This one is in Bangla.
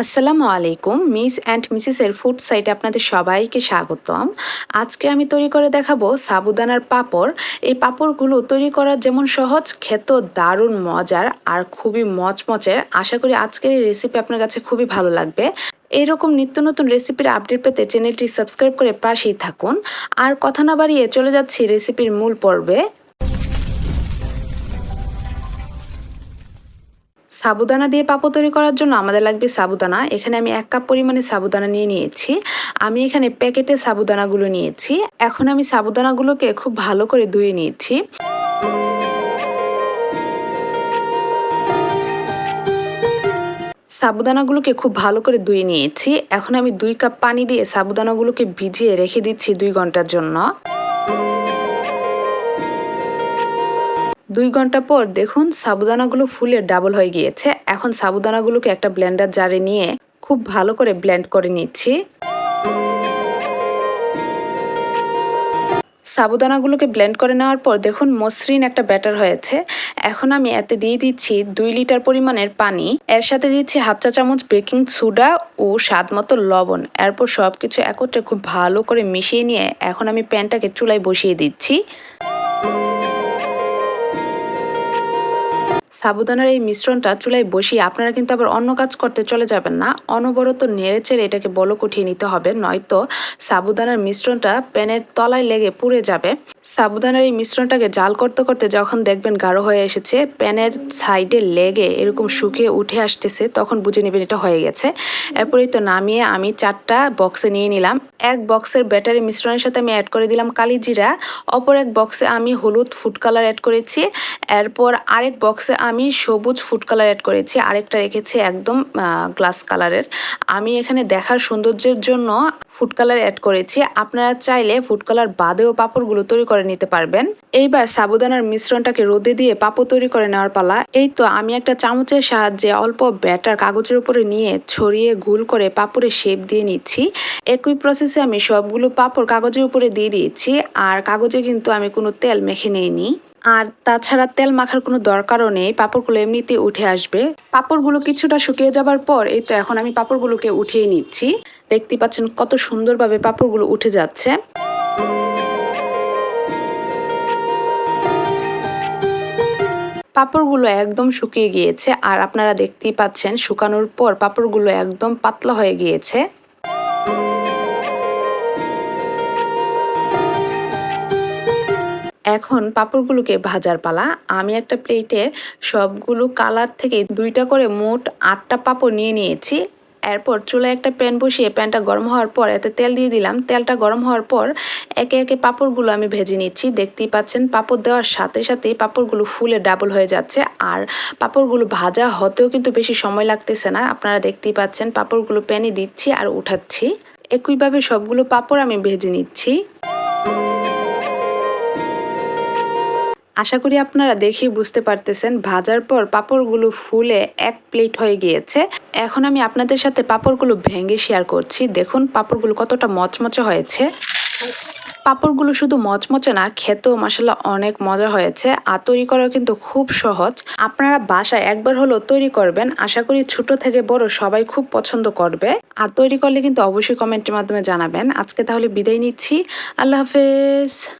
আসসালামু আলাইকুম, মিস অ্যান্ড মিসেসের ফুড সাইটে আপনাদের সবাইকে স্বাগতম। আজকে আমি তৈরি করে দেখাবো সাবুদানার পাপড়। এই পাপড়গুলো তৈরি করা যেমন সহজ খেত দারুণ মজার আর খুবই মচমচের। আশা করি আজকের এই রেসিপি আপনার কাছে খুবই ভালো লাগবে। এইরকম নিত্য নতুন রেসিপির আপডেট পেতে চ্যানেলটি সাবস্ক্রাইব করে পাশেই থাকুন। আর কথা না বাড়িয়ে চলে যাচ্ছি রেসিপির মূল পর্বে। সাবুদানা দিয়ে পাপো তৈরি করার জন্য আমাদের লাগবে সাবুদানা। এখানে আমি এক কাপ পরিমাণে সাবুদানা নিয়ে নিয়েছি। আমি এখানে প্যাকেটে সাবুদানাগুলো নিয়েছি। এখন আমি সাবুদানাগুলোকে খুব ভালো করে ধুয়ে নিয়েছি। সাবুদানাগুলোকে খুব ভালো করে ধুয়ে নিয়েছি। এখন আমি দুই কাপ পানি দিয়ে সাবুদানাগুলোকে ভিজিয়ে রেখে দিচ্ছি দুই ঘণ্টার জন্য। দুই ঘণ্টা পর দেখুন সাবুদানাগুলো ফুলে ডাবল হয়ে গিয়েছে। এখন সাবুদানাগুলোকে একটা ব্লেন্ডার জারে নিয়ে খুব ভালো করে ব্লেন্ড করে নিচ্ছি। সাবুদানাগুলোকে ব্লেন্ড করে নেওয়ার পর দেখুন মসৃণ একটা ব্যাটার হয়েছে। এখন আমি এতে দিয়ে দিচ্ছি দুই লিটার পরিমাণের পানি। এর সাথে দিচ্ছি হাফ চা চামচ বেকিং সোডা ও স্বাদ মতো লবণ। এরপর সব কিছু একত্রে খুব ভালো করে মিশিয়ে নিয়ে এখন আমি প্যানটাকে চুলায় বসিয়ে দিচ্ছি। সাবুদানার এই মিশ্রণটা চুলায় বসিয়ে আপনারা কিন্তু আবার অন্য কাজ করতে চলে যাবেন না। অনবরত নেড়ে চেড়ে এটাকে বলক উঠিয়ে নিতে হবে, নয়তো সাবুদানার মিশ্রণটা প্যানের তলায় লেগে পুড়ে যাবে। সাবুদানার এই মিশ্রণটাকে জাল করতে করতে যখন দেখবেন গাঢ় হয়ে এসেছে, প্যানের সাইডে লেগে এরকম শুকিয়ে উঠে আসতেছে, তখন বুঝে নেবেন এটা হয়ে গেছে। এরপরেই তো নামিয়ে আমি চারটা বক্সে নিয়ে নিলাম। এক বক্সের ব্যাটারি মিশ্রণের সাথে আমি অ্যাড করে দিলাম কালি জিরা, অপর এক বক্সে আমি হলুদ ফুড কালার অ্যাড করেছি, এরপর আরেক বক্সে আমি সবুজ ফুড কালার অ্যাড করেছি, আরেকটা রেখেছি একদম গ্লাস কালারের আমি এখানে দেখার সৌন্দর্যের জন্য ফুড কালার অ্যাড করেছি। আপনারা চাইলে ফুড কালার বাদেও পাপড়গুলো তৈরি করে নিতে পারবেন। এইবার সাবুদানার মিশ্রণটাকে রোদে দিয়ে পাপড় তৈরি করে নেওয়ার পালা। এই তো আমি একটা চামচের সাহায্যে অল্প ব্যাটার কাগজের উপরে নিয়ে ছড়িয়ে গুল করে পাপড়ে শেপ দিয়ে নিচ্ছি। একই প্রসেসে আমি সবগুলো পাপড় কাগজের উপরে দিয়ে দিয়েছি আর কাগজে কিন্তু আমি কোনো তেল মেখে নেইনি। আর তাছাড়া তেল মাখার কোনো দরকারও নেই, পাঁপড়গুলো এমনিতেই উঠে আসবে। পাঁপড়গুলো কিছুটা শুকিয়ে যাবার পর এই তো এখন আমি পাঁপড়গুলোকে উঠিয়ে নিচ্ছি। দেখতে পাচ্ছেন কত সুন্দরভাবে পাঁপড়গুলো উঠে যাচ্ছে। পাঁপড়গুলো একদম শুকিয়ে গিয়েছে আর আপনারা দেখতেই পাচ্ছেন শুকানোর পর পাঁপড়গুলো একদম পাতলা হয়ে গিয়েছে। এখন পাঁপড়গুলোকে ভাজার পালা। আমি একটা প্লেটে সবগুলো কালার থেকে দুইটা করে মোট আটটা পাঁপড় নিয়ে নিয়েছি। এরপর চুলায় একটা প্যান বসিয়ে প্যানটা গরম হওয়ার পর এতে তেল দিয়ে দিলাম। তেলটা গরম হওয়ার পর একে একে পাঁপড়গুলো আমি ভেজে নিচ্ছি। দেখতেই পাচ্ছেন পাঁপড় দেওয়ার সাথে সাথে পাঁপড়গুলো ফুলে ডাবল হয়ে যাচ্ছে। আর পাঁপড়গুলো ভাজা হতেও কিন্তু বেশি সময় লাগতেছে না। আপনারা দেখতেই পাচ্ছেন পাঁপড়গুলো প্যানে দিচ্ছি আর উঠাচ্ছি। একইভাবে সবগুলো পাঁপড় আমি ভেজে নিচ্ছি। আশা করি আপনারা দেখেই বুঝতে পারতেছেন, ভাজার পর পাঁপড়গুলো ফুলে এক প্লেট হয়ে গিয়েছে। এখন আমি আপনাদের সাথে পাঁপড়গুলো ভেঙে শেয়ার করছি। দেখুন পাঁপড়গুলো কতটা মচমচে হয়েছে। পাঁপড়গুলো শুধু মচমচে না, খেতেও মশলা অনেক মজা হয়েছে। আর তৈরি করাও কিন্তু খুব সহজ। আপনারা বাসায় একবার হলো তৈরি করবেন। আশা করি ছোট থেকে বড় সবাই খুব পছন্দ করবে। আর তৈরি করলে কিন্তু অবশ্যই কমেন্টের মাধ্যমে জানাবেন। আজকে তাহলে বিদায় নিচ্ছি। আল্লাহ হাফেজ।